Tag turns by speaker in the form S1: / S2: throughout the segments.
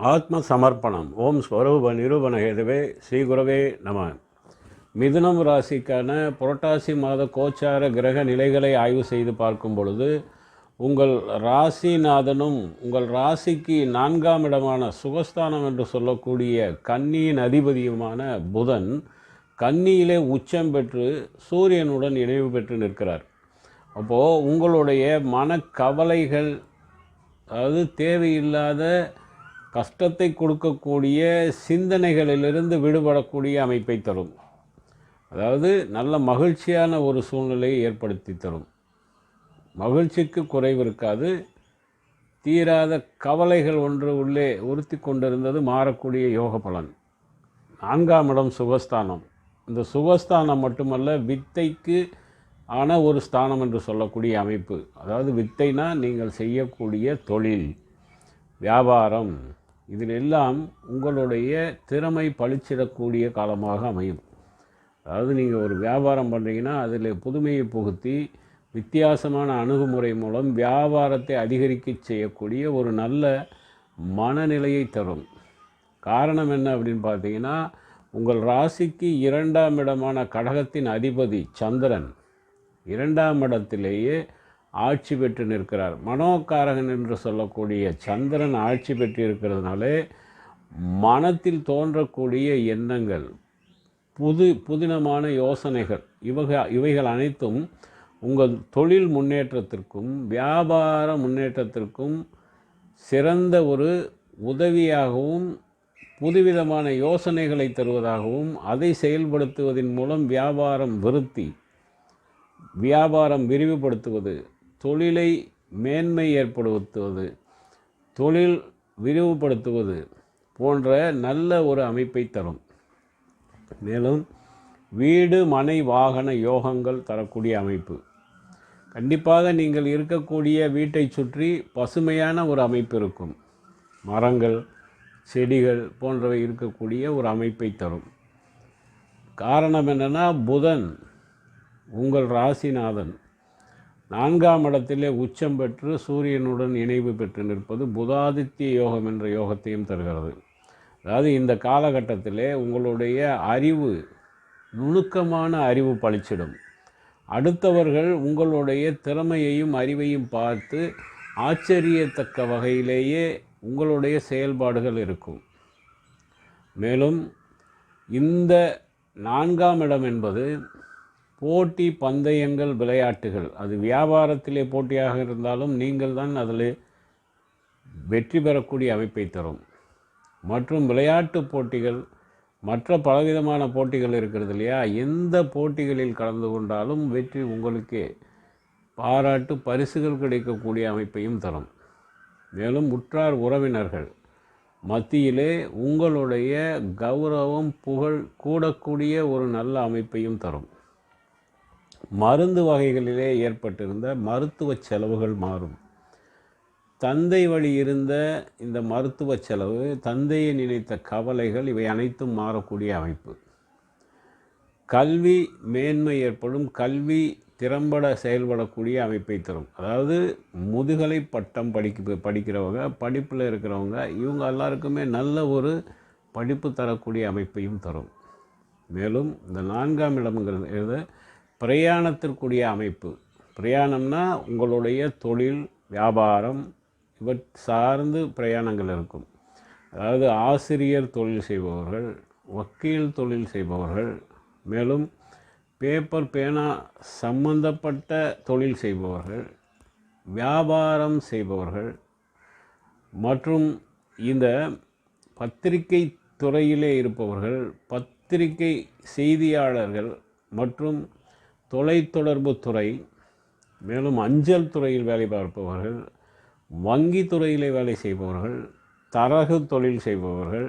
S1: ஆத்ம சமர்ப்பணம் ஓம் ஸ்வரூப நிரூபண ஹேதுவே ஸ்ரீகுரவே நம. மிதுனம் ராசிக்கான புரட்டாசி மாத கோச்சார கிரக நிலைகளை ஆய்வு செய்து பார்க்கும் பொழுது உங்கள் ராசிநாதனும் உங்கள் ராசிக்கு நான்காம் இடமான சுகஸ்தானம் என்று சொல்லக்கூடிய கன்னியின் அதிபதியுமான புதன் கன்னியிலே உச்சம் பெற்று சூரியனுடன் இணைவு பெற்று நிற்கிறார். அப்போது உங்களுடைய மனக்கவலைகள் அதாவது தேவையில்லாத கஷ்டத்தை கொடுக்கக்கூடிய சிந்தனைகளிலிருந்து விடுபடக்கூடிய அமைப்பை தரும். அதாவது நல்ல மகிழ்ச்சியான ஒரு சூழ்நிலையை ஏற்படுத்தி தரும். மகிழ்ச்சிக்கு குறைவு இருக்காது. தீராத கவலைகள் ஒன்று உள்ளே உறுத்தி கொண்டிருந்தது மாறக்கூடிய யோக பலன். நான்காம் இடம் சுகஸ்தானம். இந்த சுகஸ்தானம் மட்டுமல்ல வித்தைக்கு ஆன ஒரு ஸ்தானம் என்று சொல்லக்கூடிய அமைப்பு. அதாவது வித்தைனா நீங்கள் செய்யக்கூடிய தொழில் வியாபாரம் இதில் எல்லாம் உங்களுடைய திறமை பளிச்சிடக்கூடிய காலமாக அமையும். அதாவது நீங்கள் ஒரு வியாபாரம் பண்ணுறீங்கன்னா அதில் புதுமையை புகுத்தி வித்தியாசமான அணுகுமுறை மூலம் வியாபாரத்தை அதிகரிக்க செய்யக்கூடிய ஒரு நல்ல மனநிலையை தரும். காரணம் என்ன அப்படின்னு பார்த்தீங்கன்னா உங்கள் ராசிக்கு இரண்டாம் இடமான கடகத்தின் அதிபதி சந்திரன். இரண்டாம் இடத்திலேயே ஆட்சி பெற்று நிற்கிறார். மனோகாரகன் என்று சொல்லக்கூடிய சந்திரன் ஆட்சி பெற்று இருக்கிறதுனாலே மனத்தில் தோன்றக்கூடிய எண்ணங்கள் புது புதினமான யோசனைகள் இவக இவைகள் அனைத்தும் உங்கள் தொழில் முன்னேற்றத்திற்கும் வியாபார முன்னேற்றத்திற்கும் சிறந்த ஒரு உதவியாகவும் புதுவிதமான யோசனைகளை தருவதாகவும் அதை செயல்படுத்துவதன் மூலம் வியாபாரம் விருத்தி வியாபாரம் விரிவுபடுத்துவது தொழிலை மேன்மை ஏற்படுத்துவது தொழில் விரிவுபடுத்துவது போன்ற நல்ல ஒரு அமைப்பை தரும். மேலும் வீடு மனை வாகன யோகங்கள் தரக்கூடிய அமைப்பு. கண்டிப்பாக நீங்கள் இருக்கக்கூடிய வீட்டை சுற்றி பசுமையான ஒரு அமைப்பு இருக்கும். மரங்கள் செடிகள் போன்றவை இருக்கக்கூடிய ஒரு அமைப்பை தரும். காரணம் என்னென்னா புதன் உங்கள் ராசிநாதன். நான்காம் இடத்திலே உச்சம் பெற்று சூரியனுடன் இணைவு பெற்று நிற்பது புதாதித்ய யோகம் என்ற யோகத்தையும் தருகிறது. அதாவது இந்த காலகட்டத்திலே உங்களுடைய அறிவு நுணுக்கமான அறிவு பளிச்சிடும் அடுத்தவர்கள் உங்களுடைய திறமையையும் அறிவையும் பார்த்து ஆச்சரியத்தக்க வகையிலேயே உங்களுடைய செயல்பாடுகள் இருக்கும். மேலும் இந்த நான்காம் இடம் என்பது போட்டி பந்தயங்கள் விளையாட்டுகள். அது வியாபாரத்திலே போட்டியாக இருந்தாலும் நீங்கள் தான் அதில் வெற்றி பெறக்கூடிய அமைப்பை தரும். மற்றும் விளையாட்டு போட்டிகள் மற்ற பலவிதமான போட்டிகள் இருக்கிறது இல்லையா? எந்த போட்டிகளில் கலந்து கொண்டாலும் வெற்றி உங்களுக்கே பாராட்டு பரிசுகள் கிடைக்கக்கூடிய அமைப்பையும் தரும். மேலும் உற்றார் உறவினர்கள் மத்தியிலே உங்களுடைய கௌரவம் புகழ் கூடக்கூடிய ஒரு நல்ல அமைப்பையும் தரும். மருந்து வகைகளிலே ஏற்பட்டிருந்த மருத்துவ செலவுகள் மாறும். தந்தை வழி இருந்த இந்த மருத்துவ செலவு தந்தையை நினைத்த கவலைகள் இவை அனைத்தும் மாறக்கூடிய அமைப்பு. கல்வி மேன்மை ஏற்படும் கல்வி திறம்பட செயல்படக்கூடிய அமைப்பை தரும். அதாவது முதுகலை பட்டம் படிக்க படிக்கிறவங்க படிப்பில் இருக்கிறவங்க இவங்க எல்லாருக்குமே நல்ல ஒரு படிப்பு தரக்கூடிய அமைப்பையும் தரும். மேலும் இந்த நான்காம் இடம்ங்கிறது பிரயாணத்திற்குரிய அமைப்பு. பிரயாணம்னா உங்களுடைய தொழில் வியாபாரம் இவற் சார்ந்து பிரயாணங்கள் இருக்கும். அதாவது ஆசிரியர் தொழில் செய்பவர்கள் வக்கீல் தொழில் செய்பவர்கள் மேலும் பேப்பர் பேனா சம்பந்தப்பட்ட தொழில் செய்பவர்கள் வியாபாரம் செய்பவர்கள் மற்றும் இந்த பத்திரிகை துறையிலே இருப்பவர்கள் பத்திரிகை செய்தியாளர்கள் மற்றும் தொலைத்தொடர்பு துறை மேலும் அஞ்சல் துறையில் வேலை பார்ப்பவர்கள் வங்கி துறையிலே வேலை செய்பவர்கள் தரகு தொழில் செய்பவர்கள்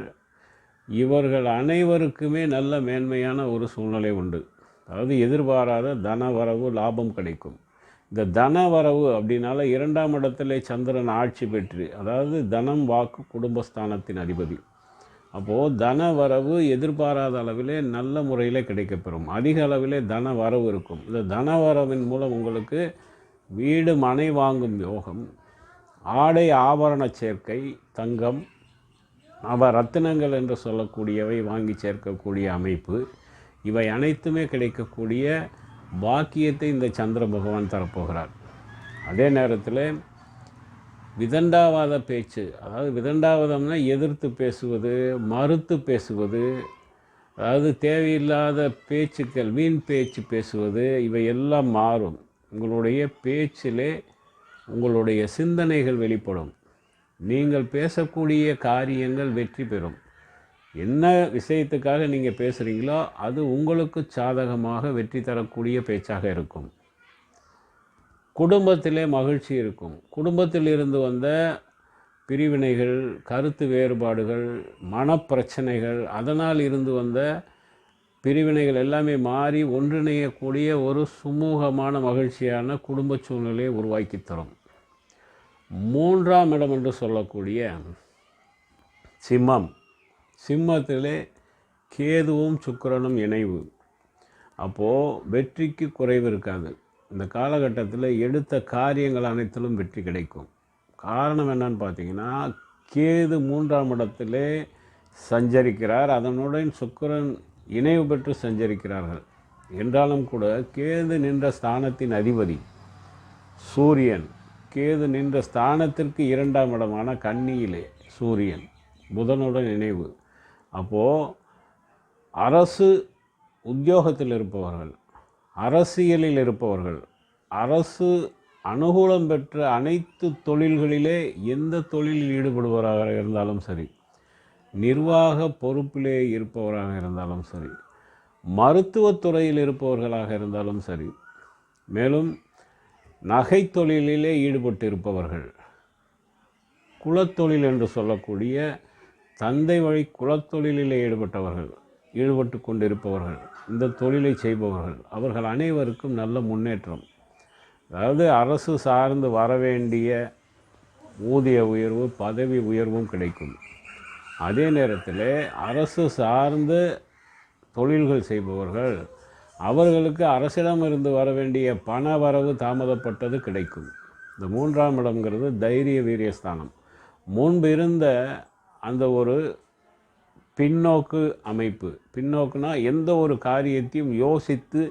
S1: இவர்கள் அனைவருக்குமே நல்ல மேன்மையான ஒரு சூழ்நிலை உண்டு. அதாவது எதிர்பாராத தன வரவு லாபம் கிடைக்கும். இந்த தன வரவு அப்படின்னால இரண்டாம் இடத்துல சந்திரன் ஆட்சி பெற்று அதாவது தனம் வாக்கு குடும்பஸ்தானத்தின் அதிபதி. அப்போது தன வரவு எதிர்பாராத அளவிலே நல்ல முறையில் கிடைக்கப்பெறும். அதிக அளவிலே தன வரவு இருக்கும். இந்த தன வரவின் மூலம் உங்களுக்கு வீடு மனை வாங்கும் யோகம் ஆடை ஆபரண சேர்க்கை தங்கம் அவ ரத்தினங்கள் என்று சொல்லக்கூடியவை வாங்கி சேர்க்கக்கூடிய அமைப்பு. இவை அனைத்துமே கிடைக்கக்கூடிய பாக்கியத்தை இந்த சந்திர பகவான் தரப்போகிறார். அதே நேரத்தில் விதண்டாவாத பேச்சு அதாவது விதண்டாவாதம்னா எதிர்த்து பேசுவது மறுத்து பேசுவது அதாவது தேவையில்லாத பேச்சுக்கள் வீண் பேச்சு பேசுவது இவை எல்லாம் மாறும். உங்களுடைய பேச்சிலே உங்களுடைய சிந்தனைகள் வெளிப்படும். நீங்கள் பேசக்கூடிய காரியங்கள் வெற்றி பெறும். என்ன விஷயத்துக்காக நீங்கள் பேசுகிறீங்களோ அது உங்களுக்கு சாதகமாக வெற்றி தரக்கூடிய பேச்சாக இருக்கும். குடும்பத்திலே மகிழ்ச்சி இருக்கும். குடும்பத்தில் இருந்து வந்த பிரிவினைகள் கருத்து வேறுபாடுகள் மனப்பிரச்சனைகள் அதனால் இருந்து வந்த பிரிவினைகள் எல்லாமே மாறி ஒன்றிணையக்கூடிய ஒரு சுமூகமான மகிழ்ச்சியான குடும்ப சூழ்நிலையை உருவாக்கி தரும். மூன்றாம் இடம் என்று சொல்லக்கூடிய சிம்மம். சிம்மத்திலே கேதுவும் சுக்கரனும் இணைவு. அப்போது வெற்றிக்கு குறைவு இருக்காது. இந்த காலகட்டத்தில் எடுத்த காரியங்கள் அனைத்திலும் வெற்றி கிடைக்கும். காரணம் என்னன்னு பார்த்தீங்கன்னா கேது மூன்றாம் இடத்திலே சஞ்சரிக்கிறார். அதனுடன் சுக்கரன் இணைவு பெற்று சஞ்சரிக்கிறார்கள். என்றாலும் கூட கேது நின்ற ஸ்தானத்தின் அதிபதி சூரியன் கேது நின்ற ஸ்தானத்திற்கு இரண்டாம் இடமான கன்னியிலே சூரியன் புதனுடன் இணைவு. அப்போது அரசு உத்தியோகத்தில் இருப்பவர்கள் அரசியலில் இருப்பவர்கள் அரசு அனுகூலம் பெற்ற அனைத்து தொழில்களிலே எந்த தொழிலில் ஈடுபடுபவராக இருந்தாலும் சரி நிர்வாக பொறுப்பிலே இருப்பவராக இருந்தாலும் சரி மருத்துவத்துறையில் இருப்பவர்களாக இருந்தாலும் சரி மேலும் நகை தொழிலிலே ஈடுபட்டு இருப்பவர்கள் குலத்தொழில் என்று சொல்லக்கூடிய தந்தை வழி குலத்தொழிலிலே ஈடுபட்டவர்கள் ஈடுபட்டு கொண்டிருப்பவர்கள் இந்த தொழிலை செய்பவர்கள் அவர்கள் அனைவருக்கும் நல்ல முன்னேற்றம். அதாவது அரசு சார்ந்து வரவேண்டிய ஊதிய உயர்வு பதவி உயர்வும் கிடைக்கும். அதே நேரத்தில் அரசு சார்ந்து தொழில்கள் செய்பவர்கள் அவர்களுக்கு அரசிடம் இருந்து வர வேண்டிய பண வரவு தாமதப்பட்டது கிடைக்கும். இந்த மூன்றாம் இடம்ங்கிறது தைரிய வீரியஸ்தானம். முன்பு இருந்த அந்த ஒரு பின்னோக்கு அமைப்பு. பின்னோக்குனா எந்த ஒரு காரியத்தையும் யோசித்து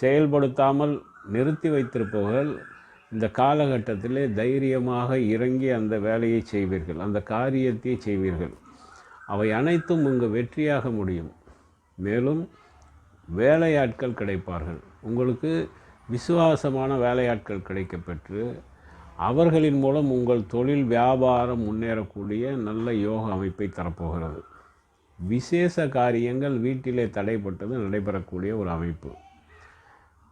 S1: செயல்படுத்தாமல் நிறுத்தி வைத்திருப்பவர்கள் இந்த காலகட்டத்திலே தைரியமாக இறங்கி அந்த வேலையை செய்வீர்கள். அந்த காரியத்தை செய்வீர்கள். அவை அனைத்தும் உங்கள் வெற்றியாக முடியும். மேலும் வேலையாட்கள் கிடைப்பார்கள். உங்களுக்கு விசுவாசமான வேலையாட்கள் கிடைக்கப்பெற்று அவர்களின் மூலம் உங்கள் தொழில் வியாபாரம் முன்னேறக்கூடிய நல்ல யோக அமைப்பை தரப்போகிறது. விசேஷ காரியங்கள் வீட்டிலே தடைப்பட்டது நடைபெறக்கூடிய ஒரு அமைப்பு.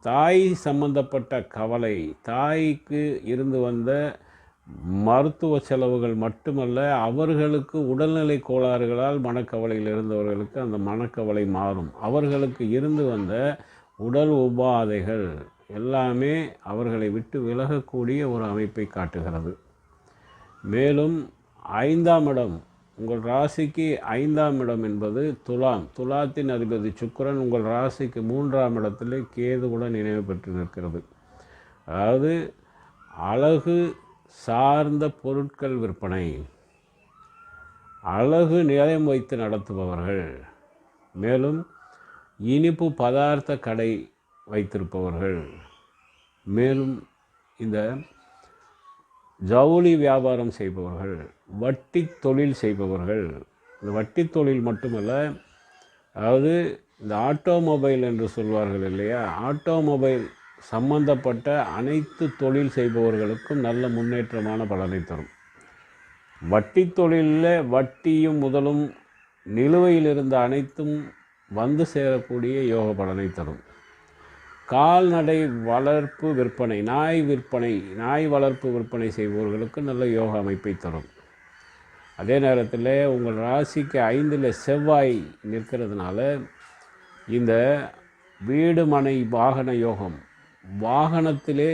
S1: தாய் சம்பந்தப்பட்ட கவலை தாய்க்கு இருந்து வந்த மருத்துவ செலவுகள் மட்டுமல்ல அவர்களுக்கு உடல்நிலை கோளாறுகளால் மனக்கவலையில் இருந்தவர்களுக்கு அந்த மனக்கவலை மாறும். அவர்களுக்கு இருந்து வந்த உடல் உபாதைகள் எல்லாமே அவர்களை விட்டு விலகக்கூடிய ஒரு அமைப்பை காட்டுகிறது. மேலும் ஐந்தாம் இடம் உங்கள் ராசிக்கு ஐந்தாம் இடம் என்பது துலாம். துலாத்தின் அதிபதி சுக்கிரன் உங்கள் ராசிக்கு மூன்றாம் இடத்தில் கேதுவுடன் நினைவு பெற்று நிற்கிறது. அதாவது அழகு சார்ந்த பொருட்கள் விற்பனை. அழகு நிலையம் வைத்து நடத்துபவர்கள். மேலும் இனிப்பு பதார்த்த கடை வைத்திருப்பவர்கள். மேலும் இந்த ஜவுளி வியாபாரம் செய்பவர்கள். வட்டி தொழில் செய்பவர்கள் இந்த வட்டி தொழில் மட்டுமல்ல அதாவது இந்த ஆட்டோமொபைல் என்று சொல்வார்கள் இல்லையா ஆட்டோமொபைல் சம்பந்தப்பட்ட அனைத்து தொழில் செய்பவர்களுக்கும் நல்ல முன்னேற்றமான பலனை தரும். வட்டி தொழிலில் வட்டியும் முதலும் நிலுவையில் இருந்த அனைத்தும் வந்து சேரக்கூடிய யோக பலனை தரும். கால்நடை வளர்ப்பு விற்பனை நாய் விற்பனை நாய் வளர்ப்பு விற்பனை செய்பவர்களுக்கு நல்ல யோக அமைப்பை தரும். அதே நேரத்தில் உங்கள் ராசிக்கு ஐந்தில் செவ்வாய் நிற்கிறதுனால இந்த வீடு மனை வாகன யோகம் வாகனத்திலே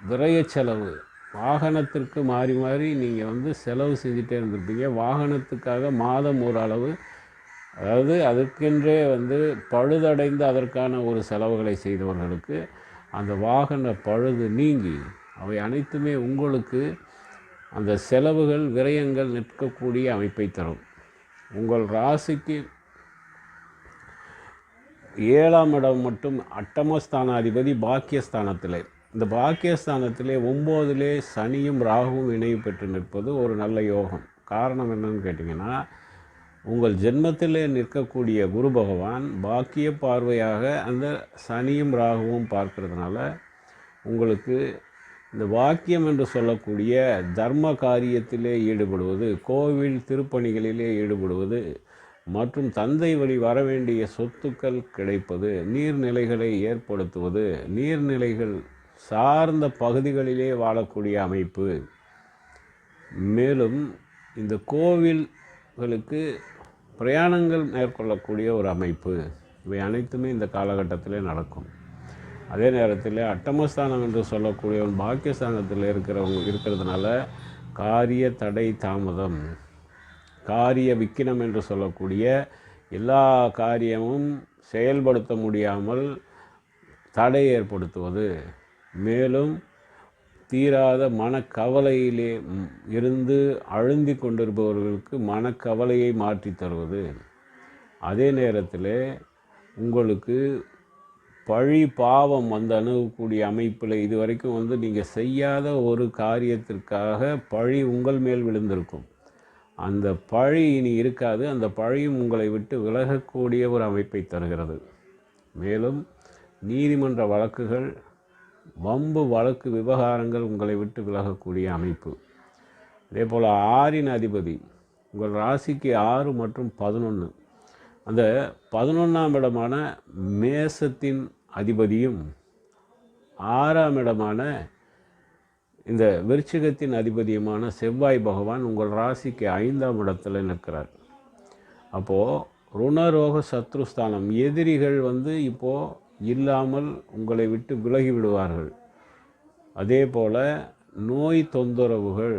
S1: விரைய செலவு வாகனத்திற்கு மாறி மாறி நீங்கள் வந்து செலவு செஞ்சுட்டே இருந்திருப்பீங்க. வாகனத்துக்காக மாதம் ஒரு அளவு அதாவது அதற்கென்றே வந்து பழுதடைந்து அதற்கான ஒரு செலவுகளை செய்தவர்களுக்கு அந்த வாகன பழுது நீங்கி அவை அனைத்துமே உங்களுக்கு அந்த செலவுகள் விரயங்கள் நிற்கக்கூடிய அமைப்பை தரும். உங்கள் ராசிக்கு ஏழாம் இடம் மட்டும் அட்டமஸ்தானாதிபதி பாக்கியஸ்தானத்தில் பாக்கியஸ்தானத்திலே. இந்த பாக்கியஸ்தானத்திலே ஒம்போதிலே சனியும் ராகுவும் இணைவு பெற்று நிற்பது ஒரு நல்ல யோகம். காரணம் என்னன்னு கேட்டிங்கன்னா உங்கள் ஜென்மத்திலே நிற்கக்கூடிய குரு பகவான் பாக்கிய பார்வையாக அந்த சனியும் ராகுவும் பார்க்கறதுனால உங்களுக்கு இந்த வாக்கியம் என்று சொல்லக்கூடிய தர்ம காரியத்திலே ஈடுபடுவது கோவில் திருப்பணிகளிலே ஈடுபடுவது மற்றும் தந்தை வழி வர வேண்டிய சொத்துக்கள் கிடைப்பது நீர்நிலைகளை ஏற்படுத்துவது நீர்நிலைகள் சார்ந்த பகுதிகளிலே வாழக்கூடிய அமைப்பு. மேலும் இந்த கோவில்களுக்கு பிரயாணங்கள் மேற்கொள்ளக்கூடிய ஒரு அமைப்பு. இவை அனைத்துமே இந்த காலகட்டத்திலே நடக்கும். அதே நேரத்தில் அட்டமஸ்தானம் என்று சொல்லக்கூடிய ஒரு பாக்கியஸ்தானத்தில் இருக்கிறவங்க இருக்கிறதுனால காரிய தடை தாமதம். காரிய விக்கினம் என்று சொல்லக்கூடிய எல்லா காரியமும் செயல்படுத்த முடியாமல் தடை ஏற்படுத்துவது. மேலும் தீராத மனக்கவலையிலே இருந்து அழுந்தி கொண்டிருப்பவர்களுக்கு மனக்கவலையை மாற்றி தருவது. அதே நேரத்தில் உங்களுக்கு பழி பாவம் வந்து அணுகக்கூடிய அமைப்பில் இது வரைக்கும் வந்து நீங்கள் செய்யாத ஒரு காரியத்திற்காக பழி உங்கள் மேல் விழுந்திருக்கும். அந்த பழி இனி இருக்காது. அந்த பழியும் உங்களை விட்டு விலகக்கூடிய ஒரு அமைப்பை தருகிறது. மேலும் நீதிமன்ற வழக்குகள் வம்பு வழக்கு விவகாரங்கள் உங்களை விட்டு விலகக்கூடிய அமைப்பு. அதே போல் ஆறின் அதிபதி உங்கள் ராசிக்கு ஆறு மற்றும் பதினொன்று அந்த பதினொன்றாம் இடமான மேசத்தின் அதிபதியும் ஆறாம் இடமான இந்த விருச்சிகத்தின் அதிபதியுமான செவ்வாய் பகவான் உங்கள் ராசிக்கு ஐந்தாம் இடத்துல நிற்கிறார். அப்போது ருணரோக சத்ருஸ்தானம் எதிரிகள் வந்து இப்போது இல்லாமல் உங்களை விட்டு விலகி விடுவார்கள். அதே போல் நோய் தொந்தரவுகள்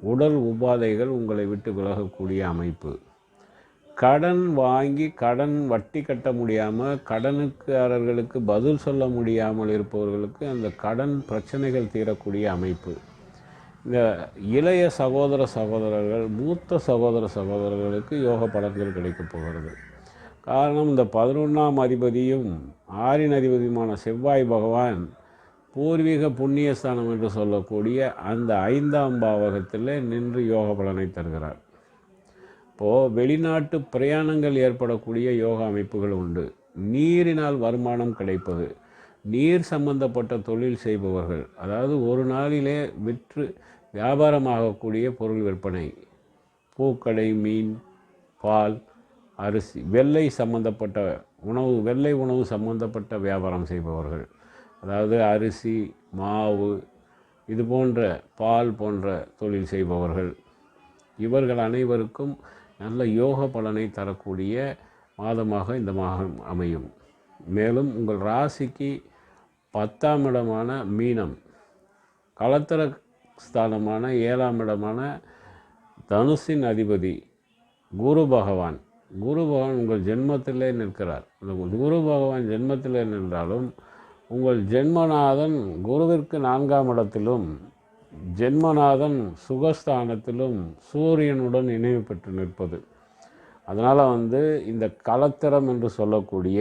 S1: உடல் உபாதைகள் உங்களை விட்டு விலகக்கூடிய அமைப்பு. கடன் வாங்கி கடன் வட்டி கட்ட முடியாமல் கடனுக்காரர்களுக்கு பதில் சொல்ல முடியாமல் இருப்பவர்களுக்கு அந்த கடன் பிரச்சனைகள் தீரக்கூடிய அமைப்பு. இந்த இளைய சகோதர சகோதரர்கள் மூத்த சகோதர சகோதரர்களுக்கு யோக பலன்கள் கிடைக்கப் போகிறது. காரணம் இந்த பதினொன்றாம் அதிபதியும் ஆறின் அதிபதியுமான செவ்வாய் பகவான் பூர்வீக புண்ணியஸ்தானம் என்று சொல்லக்கூடிய அந்த ஐந்தாம் பாவகத்தில் நின்று யோக பலனை தருகிறார். இப்போது வெளிநாட்டு பிரயாணங்கள் ஏற்படக்கூடிய யோகா அமைப்புகள் உண்டு. நீரினால் வருமானம் கிடைப்பது. நீர் சம்பந்தப்பட்ட தொழில் செய்பவர்கள் அதாவது ஒரு நாளிலே விற்று வியாபாரமாகக்கூடிய பொருள் விற்பனை பூக்கடை மீன் பால் அரிசி வெள்ளை சம்பந்தப்பட்ட உணவு வெள்ளை உணவு சம்பந்தப்பட்ட வியாபாரம் செய்பவர்கள் அதாவது அரிசி மாவு இது போன்ற பால் போன்ற தொழில் செய்பவர்கள். இவர்கள் அனைவருக்கும் நல்ல யோக பலனை தரக்கூடிய மாதமாக இந்த மாதம் அமையும். மேலும் உங்கள் ராசிக்கு பத்தாம் இடமான மீனம் களத்திர ஸ்தானமான ஏழாம் இடமான தனுசின் அதிபதி குரு பகவான். குரு பகவான் உங்கள் ஜென்மத்திலே நிற்கிறார். குரு பகவான் ஜென்மத்திலே நின்றாலும் உங்கள் ஜென்மநாதன் குருவிற்கு நான்காம் இடத்திலும் ஜென்மநாதன் சுகஸ்தானத்திலும் சூரியனுடன் இணைவு பெற்று நிற்பது. அதனால் வந்து இந்த கலத்திரம் என்று சொல்லக்கூடிய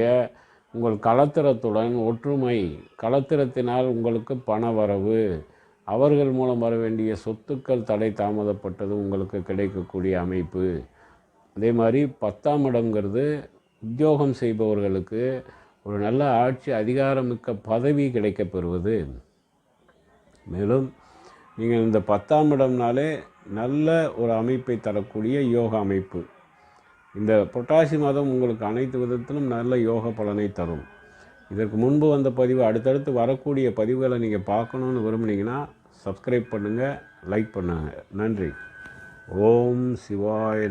S1: உங்கள் கலத்திரத்துடன் ஒற்றுமை கலத்திரத்தினால் உங்களுக்கு பண வரவு அவர்கள் மூலம் வர வேண்டிய சொத்துக்கள் தடை தாமதப்பட்டது உங்களுக்கு கிடைக்கக்கூடிய அமைப்பு. அதே மாதிரி பத்தாம் இடங்கிறது உத்தியோகம் செய்பவர்களுக்கு ஒரு நல்ல ஆட்சி அதிகாரமிக்க பதவி கிடைக்கப்பெறுவது மேலும் நீங்கள் இந்த பத்தாம் இடம்னாலே நல்ல ஒரு அமைப்பை தரக்கூடிய யோகா அமைப்பு. இந்த புரட்டாசி மாதம் உங்களுக்கு அனைத்து விதத்திலும் நல்ல யோக பலனை தரும். இதற்கு முன்பு வந்த பதிவு அடுத்தடுத்து வரக்கூடிய பதிவுகளை நீங்கள் பார்க்கணுன்னு விரும்புனீங்கன்னா சப்ஸ்கிரைப் பண்ணுங்கள் லைக் பண்ணுங்கள் நன்றி. ஓம் சிவாய